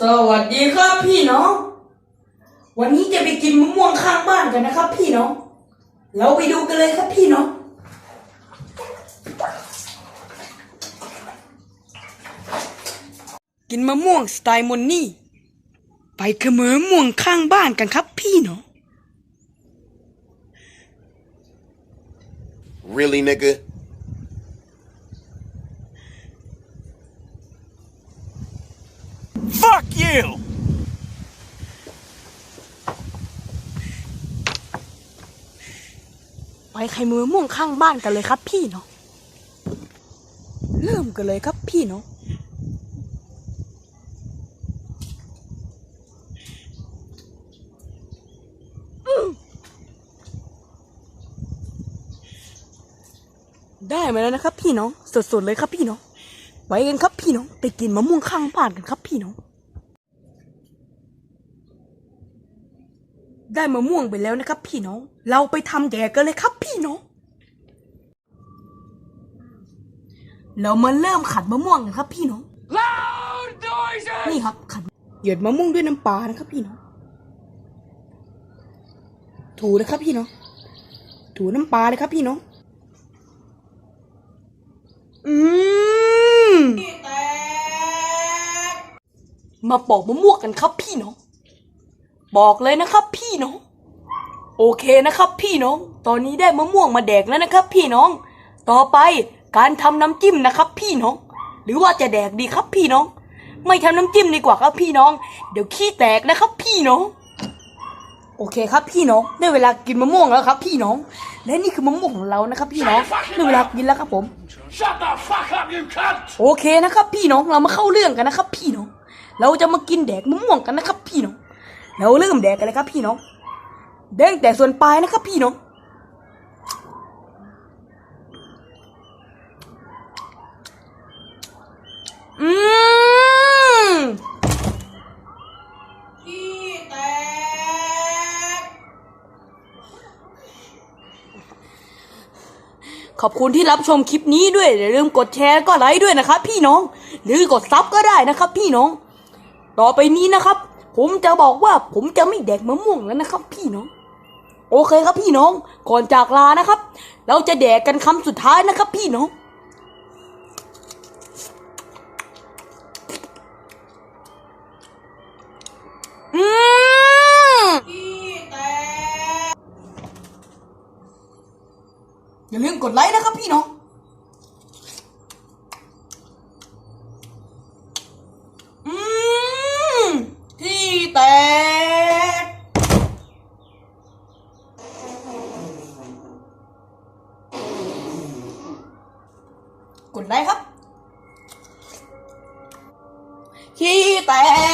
สวัสดีครับพี่น้อง วันนี้จะไปกินมะม่วงข้างบ้านกันนะครับ พี่น้อง เราไปดูกันเลยครับพี่น้อง กินมะม่วงสไตล์มอนนี่ ไปขโมยมะม่วงข้างบ้านกันครับพี่น้อง Really, nigga? You! ไปไข่มือม่วงข้างบ้านกันเลยครับพี่เนาะเริ่มกันเลยครับพี่เนาะอืมได้มาแล้วนะครับพี่น้องสดๆเลยครับพี่น้องไปกันครับพี่น้องไปกินมะม่วงข้างบ้านกันครับพี่น้อง ได้มะม่วงไปแล้วนะครับ พี่น้อง เราไปทำแดกกันเลยครับ พี่น้อง เรามาเริ่มขัดมะม่วงกันครับ พี่น้อง นี่ครับขัดเหยียดมะม่วงด้วยน้ำปลานะครับ พี่น้อง ถูนะครับ พี่น้อง ถูน้ำปลาเลยครับ พี่น้อง อืมมาปอกมะม่วงกันครับ พี่น้อง บอกเลยนะครับพี่น้อง โอเคนะครับพี่น้อง ตอนนี้ได้มะม่วงมาแดกแล้วนะครับ พี่น้อง ต่อไปการทำน้ำจิ้มนะครับ พี่น้อง หรือว่าจะแดกดีครับพี่น้อง ไม่ทำน้ำจิ้มดีกว่าครับพี่น้อง เดี๋ยวขี้แตกนะครับ พี่น้อง โอเคครับพี่น้อง ได้เวลากินมะม่วงแล้วครับ พี่น้อง และนี่คือมะม่วงของเรานะครับ พี่น้อง ได้เวลากินแล้วครับผม Shut the fuck up, you cunt! โอเคนะครับ พี่น้อง เรามาเข้าเรื่องกันนะครับ พี่น้อง เราจะมากินแดกมะม่วงกันนะครับ พี่น้อง เราเริ่มแดกกันเลยครับพี่น้อง แดงแต่ส่วนปลายนะครับพี่น้อง อืมขี้แตก ขอบคุณที่รับชมคลิปนี้ด้วย อย่าลืมกดแชร์ก็ไลค์ด้วยนะครับพี่น้อง หรือกดซับก็ได้นะครับพี่น้อง ต่อไปนี้นะครับ ผมจะบอกว่าผมจะไม่แดกมะม่วงแล้วนะครับ พี่น้อง โอเคครับพี่น้อง ก่อนจากลานะครับ เราจะแดกกันคำสุดท้ายนะครับ พี่น้อง อืมอย่าลืมกดไลค์นะครับพี่น้อง อืมที่แตก กดไลค์ครับ ขี้แตก